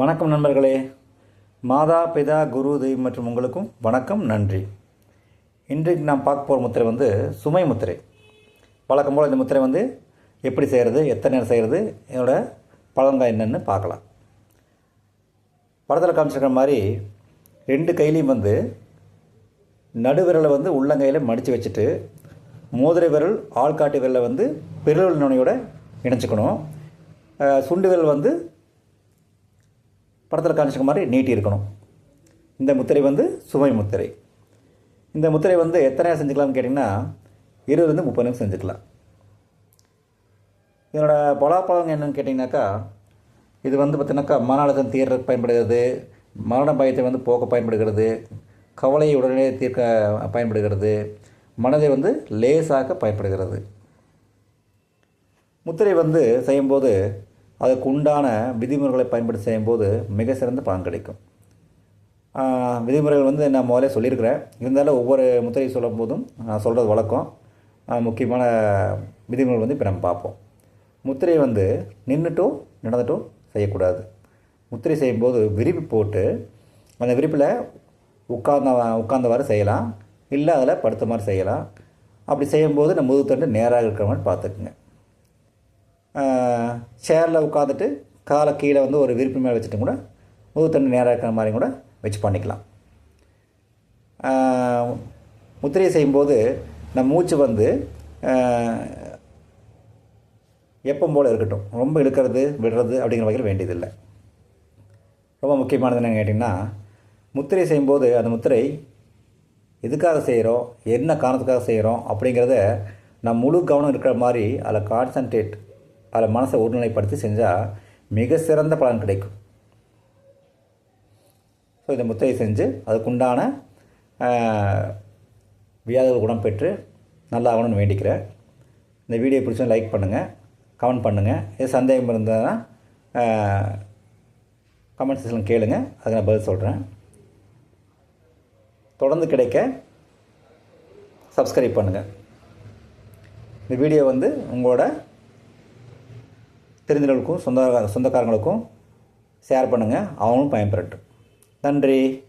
வணக்கம் நண்பர்களே. மாதா பிதா குரு தெய்வம் மற்றும் உங்களுக்கும் வணக்கம் நன்றி. இன்றைக்கு நாம் பார்க்க போகிற முத்திரை வந்து சுமை முத்திரை. வழக்கம் போல் இந்த முத்திரை வந்து எப்படி செய்கிறது எத்தனை நேரம் செய்கிறது என்னோடய பலன்கள் என்னென்னு பார்க்கலாம். படத்தில் காமிச்சிருக்கிற மாதிரி ரெண்டு கையிலையும் வந்து நடுவிரலை வந்து உள்ளங்கையில் மடித்து வச்சுட்டு மோதிரை விரல் ஆள்காட்டி விரலை வந்து பெருவிரல் நுனையோட இணைச்சிக்கணும். சுண்டு விரல் வந்து படத்தில் காமிச்சிருக்க மாதிரி நீட்டி இருக்கணும். இந்த முத்திரை வந்து சுவை முத்திரை. இந்த முத்திரை வந்து எத்தனையாக செஞ்சுக்கலாம்னு கேட்டிங்கன்னா இருபதுலேருந்து முப்பது நிமிஷம் செஞ்சுக்கலாம். இதனோட பலாப்பழம் என்னன்னு கேட்டிங்கனாக்கா இது வந்து பார்த்திங்கனாக்கா மன அழுத்தம் தீர்றதுக்கு பயன்படுகிறது மரண பயத்தை வந்து போக்க பயன்படுகிறது கவலையை உடனே தீர்க்க பயன்படுகிறது மனதை வந்து லேசாக பயன்படுகிறது. முத்திரை வந்து செய்யும்போது அதற்கு உண்டான விதிமுறைகளை பயன்படுத்தி செய்யும்போது மிக சிறந்த பலன் கிடைக்கும். விதிமுறைகள் வந்து நான் முதல்ல சொல்லியிருக்கிறேன். இருந்தாலும் ஒவ்வொரு முத்திரை சொல்லும் போதும் நான் சொல்கிறது வழக்கம். முக்கியமான விதிமுறைகள் வந்து இப்போ நம்ம பார்ப்போம். முத்திரையை வந்து நின்றுட்டோ நடந்துட்டோ செய்யக்கூடாது. முத்திரை செய்யும்போது விரிப்பு போட்டு அந்த விரிப்பில் உட்கார்ந்த உட்கார்ந்தவாறு செய்யலாம். இல்லை அதில் படுத்த மாதிரி செய்யலாம். அப்படி செய்யும்போது நம்ம முதுகுத்தண்டு நேராக இருக்கிற மாதிரி பார்த்துக்குங்க. சேரில் உட்காந்துட்டு காலை கீழே வந்து ஒரு விரிப்பு மேலே வச்சுட்டு கூட முதுகுத்தண்டு நேராக இருக்கிற மாதிரி கூட வச்சு பண்ணிக்கலாம். முத்திரையை செய்யும்போது நம்ம மூச்சு வந்து எப்பவும் போல் இருக்கட்டும். ரொம்ப இழுக்கிறது விடுறது அப்படிங்கிற வகையில் வேண்டியதில்லை. ரொம்ப முக்கியமானது என்னன்னு கேட்டிங்கன்னா முத்திரை செய்யும்போது அந்த முத்திரை எதுக்காக செய்கிறோம் என்ன காரணத்துக்காக செய்கிறோம் அப்படிங்கிறத நம்ம முழு கவனம் இருக்கிற மாதிரி அதில் கான்சன்ட்ரேட் அதில் மனசை ஒருநிலைப்படுத்தி செஞ்சால் மிக சிறந்த பலன் கிடைக்கும். ஸோ இந்த முத்திரை செஞ்சு அதுக்குண்டான வியாதிகள் குணம் பெற்று நல்லா ஆகணும்னு வேண்டிக்கிறேன். இந்த வீடியோ பிடிச்சா லைக் பண்ணுங்கள் கமெண்ட் பண்ணுங்கள் எது சந்தேகம் இருந்ததுன்னா கமெண்ட் செக்ஷனில் கேளுங்க அதுக்கு நான் பதில் சொல்கிறேன் தொடர்ந்து கிடைக்க சப்ஸ்கிரைப் பண்ணுங்கள் இந்த வீடியோ வந்து உங்களோட தெரிஞ்சவர்களுக்கும் சொந்த சொந்தக்காரங்களுக்கும் ஷேர் பண்ணுங்கள் அவங்களும் பயன்பெறட்டும். நன்றி.